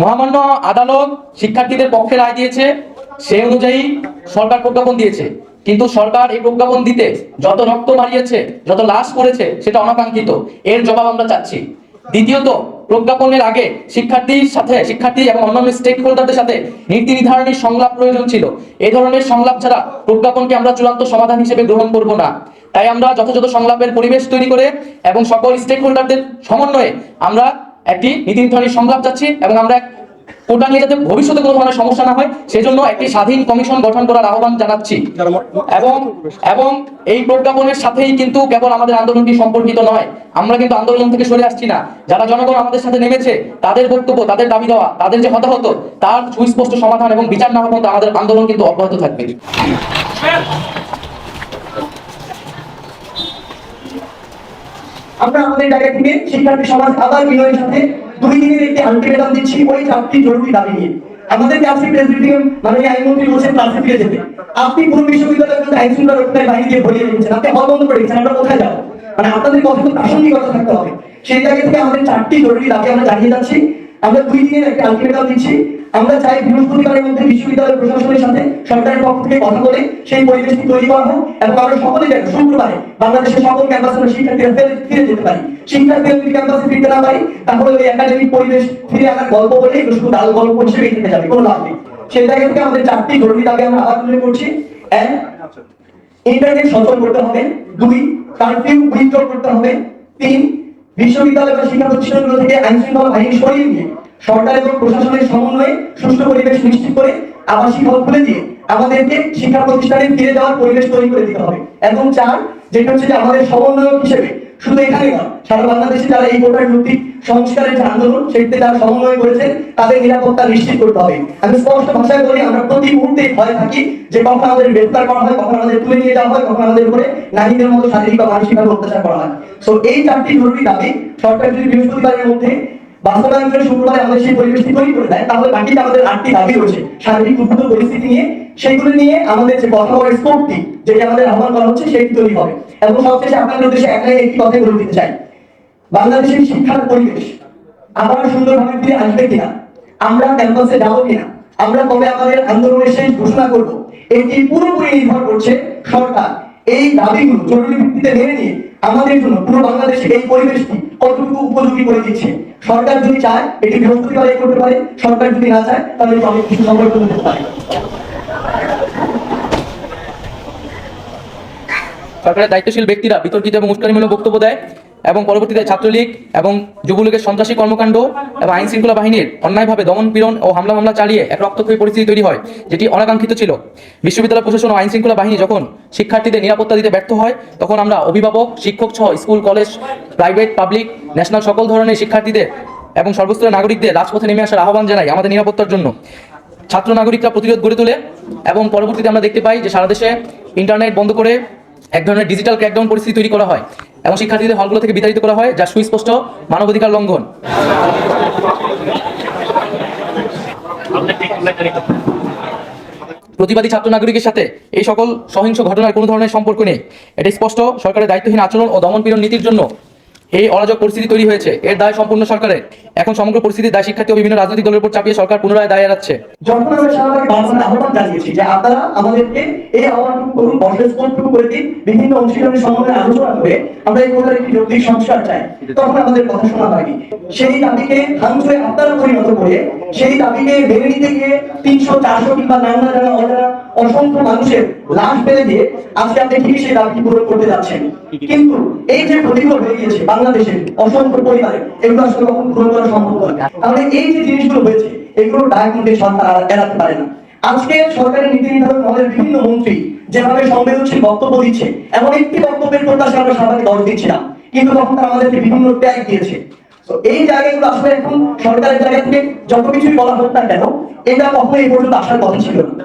মহামান্য আদালত শিক্ষার্থীদের পক্ষে রায় দিয়েছে সেই অনুযায়ী সরকার প্রজ্ঞাপন দিয়েছে। কিন্তু সরকার এই প্রজ্ঞাপন দিতে যত রক্ত মারিয়েছে যত লাশ করেছে সেটা অনাকাঙ্ক্ষিত। এর জবাব আমরা চাচ্ছি। দ্বিতীয়ত, প্রজ্ঞাপনের আগে শিক্ষার্থীর সাথে, শিক্ষার্থী এবং অন্যান্য স্টেক হোল্ডারদের সাথে নীতি নির্ধারণী সংলাপ প্রয়োজন ছিল। এ ধরনের সংলাপ ছাড়া প্রজ্ঞাপনকে আমরা চূড়ান্ত সমাধান হিসেবে গ্রহণ করব না। তাই আমরা যথাযথ সংলাপের পরিবেশ তৈরি করে এবং সকল স্টেক হোল্ডারদের সমন্বয়ে আমরা একটি নীতি নির্ধারণী সংলাপ চাচ্ছি এবং আমরা কোটা নিয়ে যাতে ভবিষ্যতে কোনো ধরনের সমস্যা না হয়, সেজন্য একটি স্বাধীন কমিশন গঠন করার আহ্বান জানাচ্ছি। এবং এবং এই প্রজ্ঞাপনের সাথেই কিন্তু কেবল আমাদের আন্দোলনটি সম্পর্কিত নয়, আমরা কিন্তু আন্দোলন থেকে সরে আসছি না। যারা জনগণ আমাদের সাথে নেমেছে, তাদের বক্তব্য, তাদের দাবি দেওয়া, তাদের যে হতাহত, তার সুস্পষ্ট সমাধান এবং বিচার না হওয়া আমাদের আন্দোলন কিন্তু অব্যাহত থাকবে। আমরা আমাদের জায়গা থেকে শিক্ষার্থী সমাজ আবার বিনয়ের সাথে দুই দিনের একটি আলটিমেটাম দিচ্ছি, ওই চারটি জরুরি দাবি নিয়ে। আমাদেরকে আজকে প্রেসিডেন্ট মানে আইনমন্ত্রী বলছেন ক্লাসে ফিরে যেতে। আপনি পুরো বিশ্ববিদ্যালয়ের মধ্যে আইন শৃঙ্খলা রক্ষার বাহিনীকে ভরিয়ে রেখেছেন, আপনি হল বন্ধ করে রেখেছেন, আমরা কোথায় যাব? মানে আপনাদের তো প্রাসঙ্গিকতা থাকতে হবে। সেই জায়গা থেকে আমাদের চারটি জরুরি দাবি আমরা জানিয়ে যাচ্ছি। আমরা দুই দিনের একটা আলটিমেটাম দিচ্ছি। আমরা চাই বৃহস্পতিবারের মধ্যে বিশ্ববিদ্যালয় প্রশাসনের সাথে সরকারের পক্ষ থেকে কথা বলে সেই পরিবেশটি তৈরি করা হোক এবং আমরা সকলে যেন শুক্রবারে বাংলাদেশের সকল ক্যাম্পাসে শিক্ষার্থীরা ফের যেতে পারি। শিক্ষার্থীরা যদি ক্যাম্পাসে ফিরতে না পারি, তাহলে ওই একাডেমিক পরিবেশ ফিরে আনার গল্প বলে শুধু ডাল গল্প হিসেবেই থেকে যাবে, কোনো লাভ নেই। জায়গা থেকে আমাদের চারটি জরুরি দাবি আমরা তুলে করছি। এক ইন্টারনেট সচল করতে হবে। দুই কারফিউ উইথড্র করতে হবে। তিন, বিশ্ববিদ্যালয় বা শিক্ষা প্রতিষ্ঠানগুলো থেকে আইন শৃঙ্খলা বাহিনী সরিয়ে নিয়ে সরকার এবং প্রশাসনের সমন্বয়ে সুষ্ঠু পরিবেশ নিশ্চিত করে আবাসিক হল খুলে দিয়ে আমাদেরকে শিক্ষা প্রতিষ্ঠানে ফিরে যাওয়ার পরিবেশ তৈরি করে দিতে হবে। এবং চার, যেটা হচ্ছে যে আমাদের সমন্বয়ক হিসেবে, শুধু এখানে নয়, সারা বাংলাদেশে যারা এই ভোটার ভিত্তিক সংস্কারের যে আন্দোলন সেটিতে যারা সমন্বয় করেছেন, তাদের নিরাপত্তা নিশ্চিত করতে হবে। আমি স্পষ্ট ভাষায় বলি, আমরা প্রতি মুহূর্তে ভয় থাকি যে কখন আমাদের গ্রেফতার করা হয়, কখন আমাদের তুলে নিয়ে যাওয়া হয়, কখন আমাদের উপরে নারীদের মতো শারীরিক বা মানসিকভাবে অত্যাচার করা হয়। সো এই চারটি জরুরি দাবি সরকার যদি বৃহস্পতিবারের মধ্যে বাস্তবায়ন করে শুক্রবারে আমাদের সেই পরিবেশটি তৈরি করে দেয়? তাহলে বাকিটা আমাদের আটটি দাবি রয়েছে। শারীরিক উদ্ভূত পরিস্থিতি নিয়ে, সেইগুলো নিয়ে আমাদের যে কথা বলার স্কোপটি যেটি আমাদের আহ্বান করা হচ্ছে, সেটি তৈরি হবে। এবং সবশেষে আপনাদের উদ্দেশ্যে একটাই একটি কথা বলে দিতে চাই। বাংলাদেশের শিক্ষার পরিবেশ, আবার সুন্দরভাবে ফিরে আসবে কিনা? আমরা ক্যাম্পাসে যাব কিনা? আমরা কবে আমাদের আন্দোলনের শেষ ঘোষণা করব? এটি পুরোপুরি নির্ভর করছে সরকার। এই দাবিগুলো জরুরি ভিত্তিতে মেনে নিয়ে আমাদের জন্য পুরো বাংলাদেশে এই পরিবেশটি কতটুকু উপযোগী করে দিচ্ছে? সরকার যদি চায়, এটি বৃহস্পতিবারে করতে পারে, সরকার যদি না চায়, তাহলে আমি কিছু সংরক্ষণ করতে পারি। সরকারের দায়িত্বশীল ব্যক্তিরা বিতর্কিত এবং উস্কানিমূলক বক্তব্য দেয়। এবং পরবর্তীতে ছাত্রলীগ এবং যুবলীগের সন্ত্রাসী কর্মকাণ্ড এবং আইন শৃঙ্খলা বাহিনীর অন্যায়ভাবে দমন পীড়ন ও হামলা মামলা চালিয়ে এক রক্তক্ষয়ী পরিস্থিতি তৈরি হয়, যেটি অনাকাঙ্ক্ষিত ছিল। বিশ্ববিদ্যালয় প্রশাসন ও আইন শৃঙ্খলা বাহিনী যখন শিক্ষার্থীদের নিরাপত্তা দিতে ব্যর্থ হয়, তখন আমরা অভিভাবক, শিক্ষক সহ school, college, private, public, national সকল ধরনের শিক্ষার্থীদের এবং সর্বস্তরের নাগরিকদের রাজপথে নেমে আসার আহ্বান জানাই আমাদের নিরাপত্তার জন্য। ছাত্র নাগরিকরা প্রতিরোধ গড়ে তোলে এবং পরবর্তীতে আমরা দেখতে পাই যে সারা দেশে ইন্টারনেট বন্ধ করে এক ধরনের ডিজিটাল ক্র্যাকডাউন পরিস্থিতি তৈরি করা হয় এবং শিক্ষার্থীদের হলগুলো থেকে বিতাড়িত করা হয় যা সুস্পষ্ট মানবাধিকার লঙ্ঘন। প্রতিবাদী ছাত্র নাগরিকের সাথে এই সকল সহিংস ঘটনার কোনো ধরনের সম্পর্ক নেই। এটা স্পষ্ট সরকারের দায়িত্বহীন আচরণ ও দমনপীড়ন নীতির জন্য এই অরাজক পরিস্থিতি তৈরি হয়েছে। এর দায় সম্পূর্ণ সরকারের। এখন সমগ্র পরিস্থিতির দায় শিক্ষার্থী ও বিভিন্ন রাজনৈতিক দলের উপর চাপিয়ে সরকার পুনরায় দায় এড়াচ্ছে। যখন আমরা আহ্বান জানিয়েছি যে আপনারা আমাদেরকে এই করুন করে দিন, বিভিন্ন অংশীদারের সমন্বয়ে আলোচনা করে আমরা এই একটি যৌক্তিক সংস্কার চাই, তখন আমাদের কথা শোনা হয়নি। সেই দাবিকে আপনারা পরিণত করে, সেই দাবিকে নিতে গিয়ে তিনশো, চারশো কিংবা নানা অসংখ্য মানুষের লাশ ফেলে দিয়ে আজকে আপনি ঠিক সেই পূরণ করতে যাচ্ছেন। কিন্তু এই যে ক্ষতিগুলো হয়ে গিয়েছে বাংলাদেশের অসংখ্য পরিবারে এগুলো আসলে কখন পূরণ করা সম্ভব নয়। তাহলে এই যে জিনিসগুলো হয়েছে, এগুলো দায় কিন্তু সরকার এড়াতে পারে না। আজকে সরকারের নীতি নির্ধারক মহলের বিভিন্ন মন্ত্রী যেভাবে সংবেদনশীল বক্তব্য দিচ্ছে, এমন একটি বক্তব্যের প্রত্যাশা আমরা সবাই দর দিচ্ছিলাম কিন্তু তখন তারা আমাদেরকে বিভিন্ন ট্যাগ দিয়েছে। তো এই জায়গাগুলো আসলে এখন সরকারের জায়গা থেকে যত কিছুই বলা হোক না কেন, এটা কখনো এই পর্যন্ত আসার কথা ছিল না।